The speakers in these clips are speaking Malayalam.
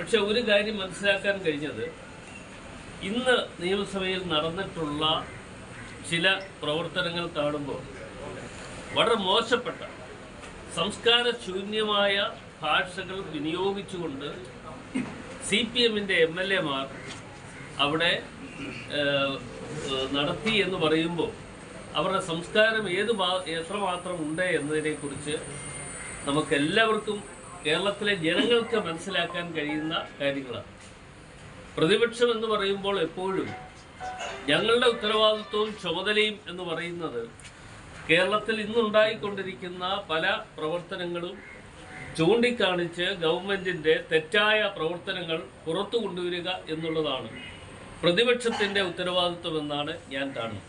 പക്ഷെ ഒരു കാര്യം മനസ്സിലാക്കാൻ കഴിഞ്ഞത്. ഇന്ന് നിയമസഭയിൽ നടന്നിട്ടുള്ള ചില പ്രവർത്തനങ്ങൾ കാണുമ്പോൾ വളരെ മോശപ്പെട്ട സംസ്കാര ശൂന്യമായ ഭാഷകൾ വിനിയോഗിച്ചുകൊണ്ട് സി പി എമ്മിന്റെ എം എൽ എമാർ അവിടെ നടത്തി എന്ന് പറയുമ്പോൾ അവരുടെ സംസ്കാരം ഏത് എത്രമാത്രം ഉണ്ട് എന്നതിനെക്കുറിച്ച് നമുക്കെല്ലാവർക്കും കേരളത്തിലെ ജനങ്ങൾക്ക് മനസ്സിലാക്കാൻ കഴിയുന്ന കാര്യങ്ങളാണ്. പ്രതിപക്ഷം എന്ന് പറയുമ്പോൾ എപ്പോഴും ഞങ്ങളുടെ ഉത്തരവാദിത്വവും ചുമതലയും എന്ന് പറയുന്നത് കേരളത്തിൽ ഇന്നുണ്ടായിക്കൊണ്ടിരിക്കുന്ന പല പ്രവർത്തനങ്ങളും ചൂണ്ടിക്കാണിച്ച് ഗവൺമെന്റിന്റെ തെറ്റായ പ്രവർത്തനങ്ങൾ പുറത്തു കൊണ്ടുവരിക എന്നുള്ളതാണ് ഉത്തരവാദിത്വം എന്നാണ് ഞാൻ കാണുന്നത്.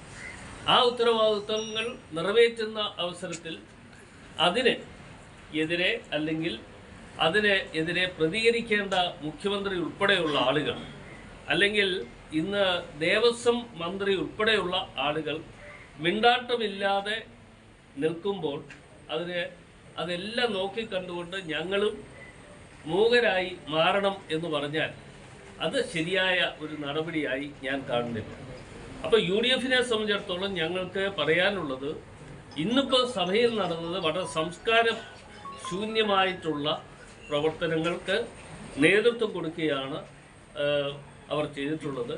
ആ ഉത്തരവാദിത്വങ്ങൾ നിറവേറ്റുന്ന അവസരത്തിൽ അതിന് എതിരെ അല്ലെങ്കിൽ അതിന് എതിരെ പ്രതികരിക്കേണ്ട മുഖ്യമന്ത്രി ഉൾപ്പെടെയുള്ള ആളുകൾ അല്ലെങ്കിൽ ഇന്ന് ദേവസ്വം മന്ത്രി ഉൾപ്പെടെയുള്ള ആളുകൾ മിണ്ടാട്ടമില്ലാതെ നിൽക്കുമ്പോൾ അതിന് അതെല്ലാം നോക്കിക്കണ്ടുകൊണ്ട് ഞങ്ങളും മൂകരായി മാറണം എന്ന് പറഞ്ഞാൽ അത് ശരിയായ ഒരു നടപടിയായി ഞാൻ കാണുന്നില്ല. അപ്പോൾ യു ഡി എഫിനെ സംബന്ധിച്ചിടത്തോളം ഞങ്ങൾക്ക് പറയാനുള്ളത് ഇന്നിപ്പോൾ സഭയിൽ നടന്നത് വളരെ സംസ്കാരം ശൂന്യമായിട്ടുള്ള പ്രവർത്തനങ്ങൾക്ക് നേതൃത്വം കൊടുക്കുകയാണ് അവർ ചെയ്തിട്ടുള്ളത്.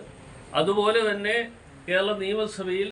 അതുപോലെ തന്നെ കേരള നിയമസഭയിൽ